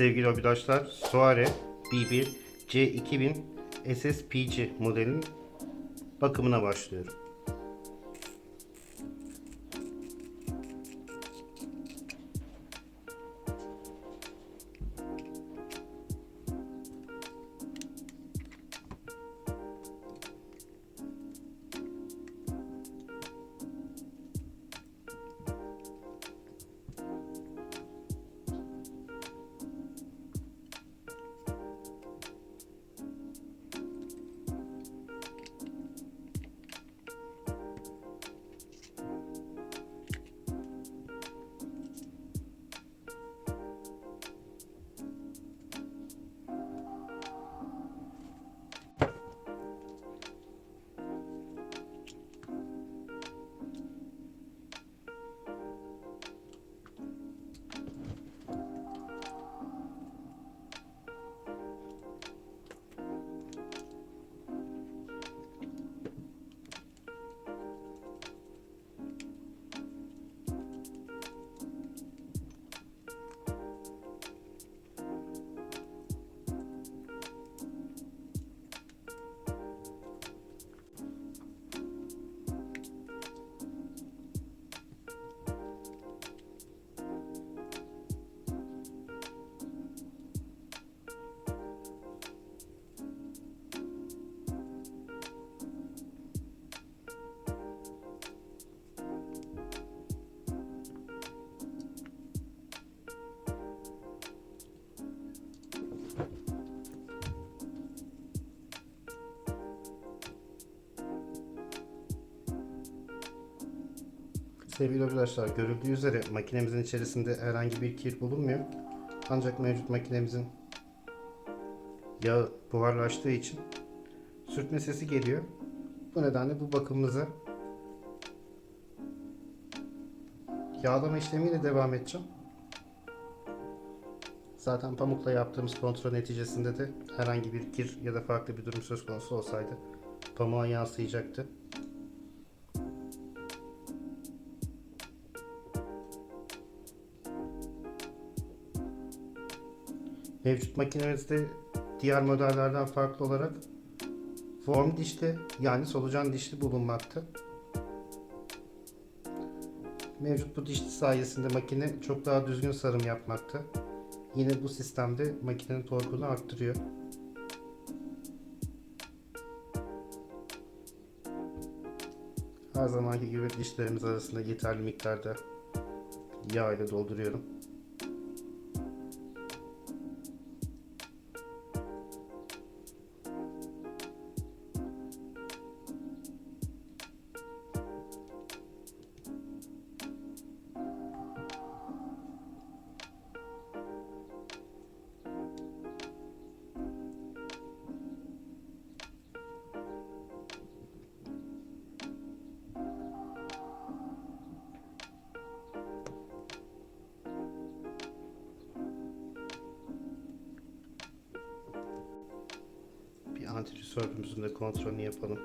Sevgili arkadaşlar, Soare B1 C2000 SSPG modelinin bakımına başlıyorum. Sevgili arkadaşlar, görüldüğü üzere makinemizin içerisinde herhangi bir kir bulunmuyor. Ancak mevcut makinemizin yağı buharlaştığı için sürtme sesi geliyor. Bu nedenle bu bakımımıza yağlama işlemiyle devam edeceğim. Zaten pamukla yaptığımız kontrol neticesinde de herhangi bir kir ya da farklı bir durum söz konusu olsaydı pamuğa yansıyacaktı. Mevcut makinemizde diğer modellerden farklı olarak form dişli yani solucan dişli bulunmakta. Mevcut bu dişli sayesinde makine çok daha düzgün sarım yapmakta. Yine bu sistemde makinenin torkunu arttırıyor. Her zamanki gibi dişlerimiz arasında yeterli miktarda yağ ile dolduruyorum. Antirisörümüzün de kontrolünü yapalım.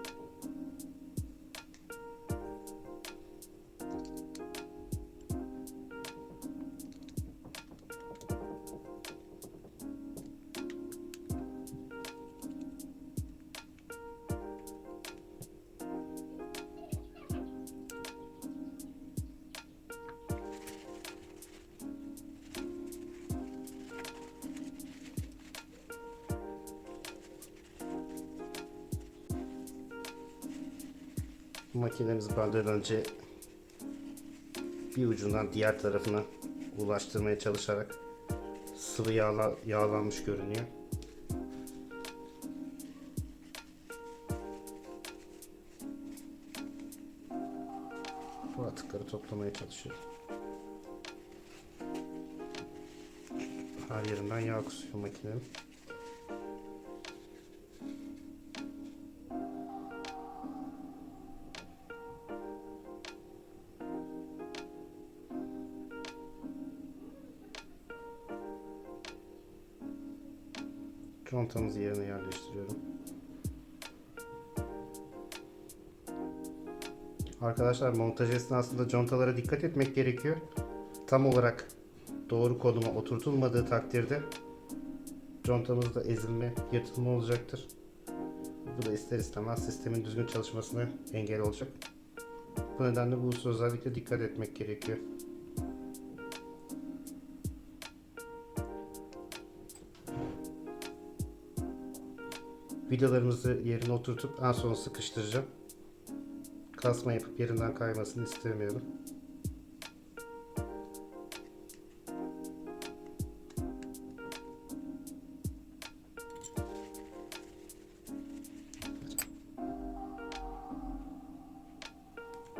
Makinemizi benden önce bir ucundan diğer tarafına ulaştırmaya çalışarak sıvı yağla, yağlanmış görünüyor. Bu atıkları toplamaya çalışıyorum. Her yerinden yağ kusuyor makinenin. Contamızı yerine yerleştiriyorum. Arkadaşlar montaj esnasında contalara dikkat etmek gerekiyor. Tam olarak doğru konuma oturtulmadığı takdirde contamızda ezilme, yırtılma olacaktır. Bu da ister istemez sistemin düzgün çalışmasına engel olacak. Bu nedenle bu hususa özellikle dikkat etmek gerekiyor. Vidalarımızı yerine oturtup en son sıkıştıracağım. Kasma yapıp yerinden kaymasını istemiyorum.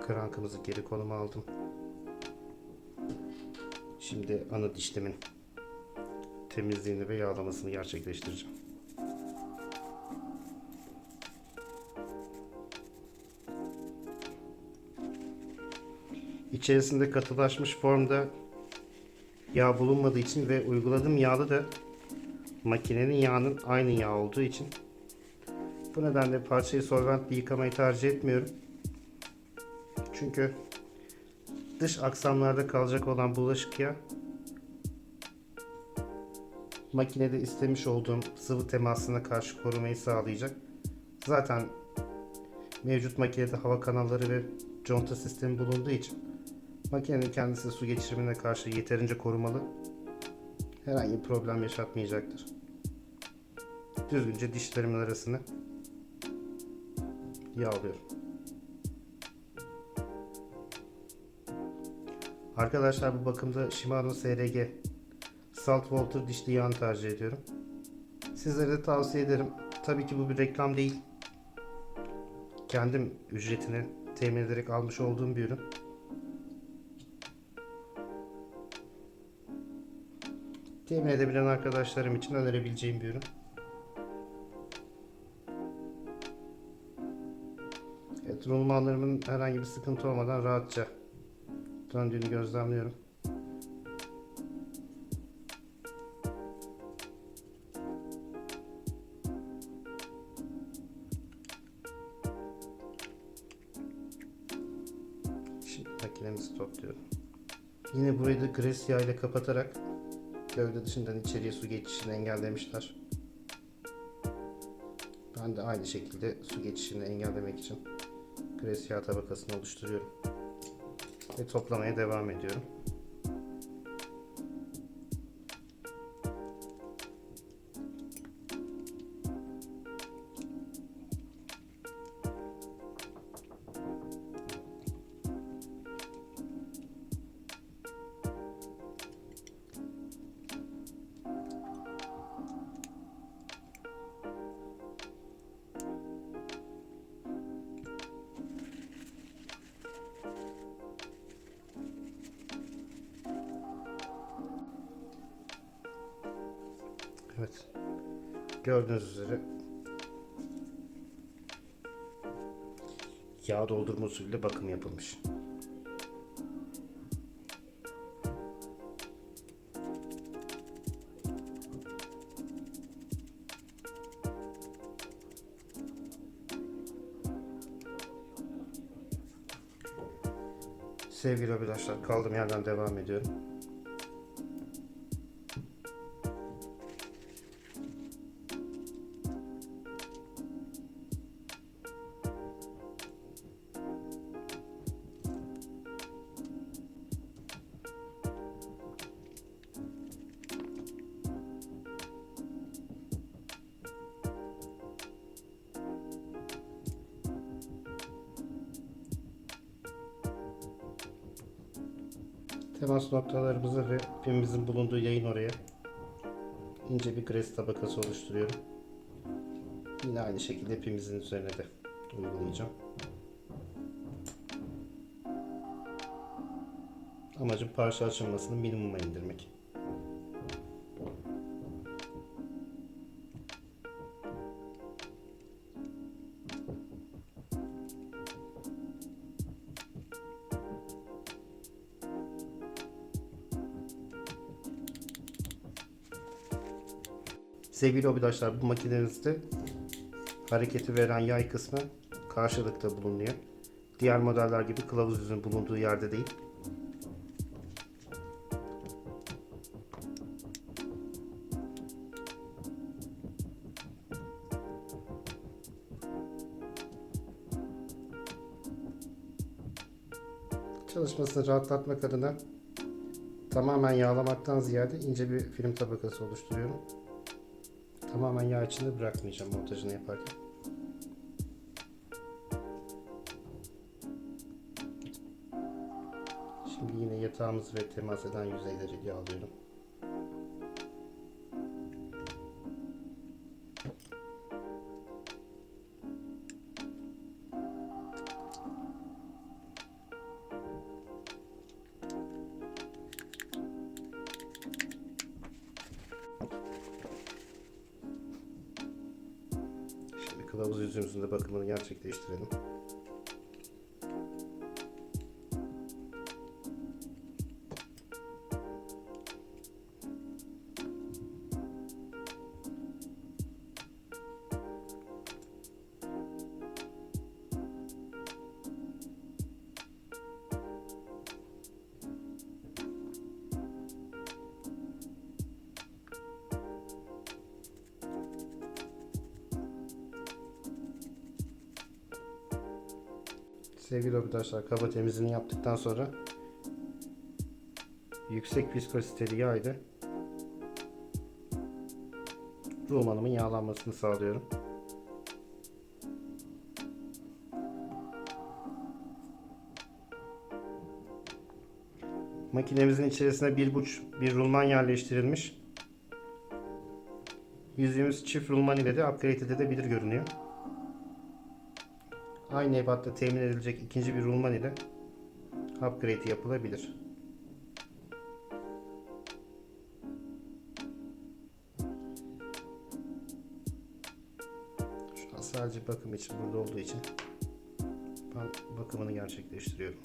Krankımızı geri konuma aldım. Şimdi ana dişlemin temizliğini ve yağlamasını gerçekleştireceğim. İçerisinde katılaşmış formda yağ bulunmadığı için ve uyguladığım yağda da makinenin yağının aynı yağ olduğu için bu nedenle parçayı solventli yıkamayı tercih etmiyorum. Çünkü dış aksamlarda kalacak olan bulaşık yağ makinede istemiş olduğum sıvı temasına karşı korumayı sağlayacak. Zaten mevcut makinede hava kanalları ve conta sistemi bulunduğu için makinenin kendisi su geçirimine karşı yeterince korumalı. Herhangi bir problem yaşatmayacaktır. Düzgünce dişlerimin arasını yağlıyorum. Arkadaşlar bu bakımda Shimano SRG Salt Water dişli yağını tercih ediyorum. Sizlere de tavsiye ederim. Tabii ki bu bir reklam değil. Kendim ücretini temin ederek almış olduğum bir ürün. Temin edebilen arkadaşlarım için önerebileceğim bir ürün. Evet, rulmanlarımın herhangi bir sıkıntı olmadan rahatça döndüğünü gözlemliyorum. Şimdi makinemizi topluyorum. Yine burayı da gres yağ ile kapatarak gövde dışından içeriye su geçişini engellemişler. Ben de aynı şekilde su geçişini engellemek için gres tabakasını oluşturuyorum. Ve toplamaya devam ediyorum. Evet. Gördüğünüz üzere yağ doldurma usulüyle bakım yapılmış. Sevgili arkadaşlar kaldığım yerden devam ediyorum. Temas noktalarımızı ve pimimizin bulunduğu yayın oraya ince bir gres tabakası oluşturuyorum. Yine aynı şekilde pimimizin üzerine de uygulayacağım. Amacım parça açılmasını minimuma indirmek. Sevgili obidaşlar bu makinenizde hareketi veren yay kısmı karşılıkta bulunuyor. Diğer modeller gibi kılavuz yüzün bulunduğu yerde değil. Çalışmasını rahatlatmak adına tamamen yağlamaktan ziyade ince bir film tabakası oluşturuyorum. Tamamen yağ içinde bırakmayacağım montajını yaparken. Şimdi yine yatağımız ve temas eden yüzeyleri yağlıyorum. Sevgili arkadaşlar kaba temizliğini yaptıktan sonra yüksek viskoziteli yağ ile rulmanımın yağlanmasını sağlıyorum. Makinemizin içerisine bir buç bir rulman yerleştirilmiş. Yüzüğümüz çift rulman ile de upgrade edilebilir görünüyor. Aynı ebatta temin edilecek ikinci bir rulman ile upgrade yapılabilir. Şu an sadece bakım için burada olduğu için bakımını gerçekleştiriyorum.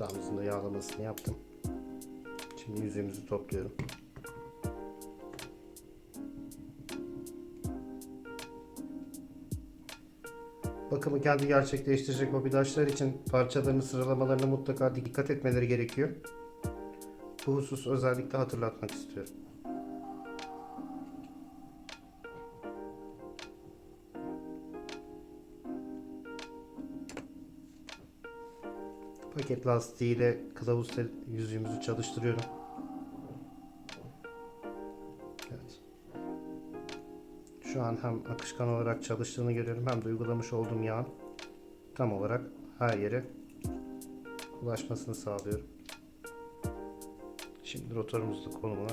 Da yağlamasını yaptım. Şimdi yüzüğümüzü topluyorum. Bakımı kendi gerçekleştirecek mobilyajlar için parçalarını sıralamalarına mutlaka dikkat etmeleri gerekiyor. Bu husus özellikle hatırlatmak istiyorum. Paket lastiğiyle kılavuz yüzüğümüzü çalıştırıyorum. Evet. Şu an hem akışkan olarak çalıştığını görüyorum hem de uygulamış olduğum yağın tam olarak her yere ulaşmasını sağlıyorum. Şimdi rotorumuzu konumuna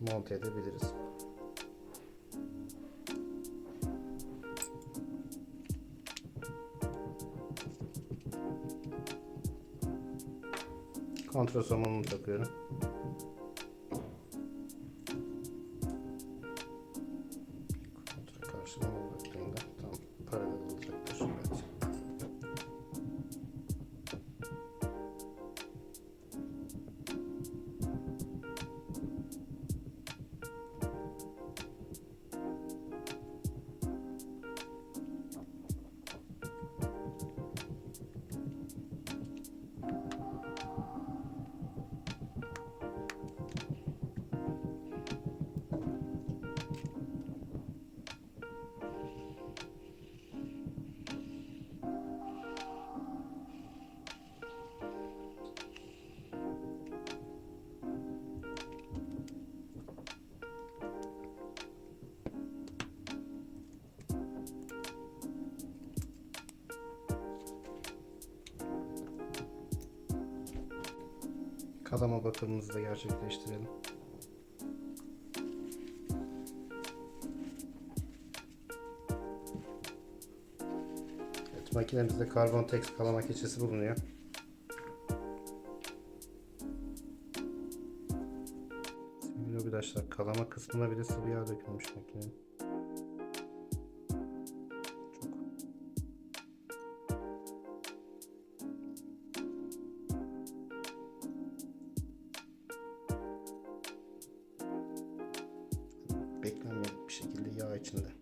monte edebiliriz. Kontrol somonunu takıyorum. Kalama bakımımızı da gerçekleştirelim. Evet, makinemizde karbon tex kalama keçesi bulunuyor. Sevgili arkadaşlar kalama kısmına bile sıvı yağ dökülmüş makinenin. Bir şekilde yağ içinde.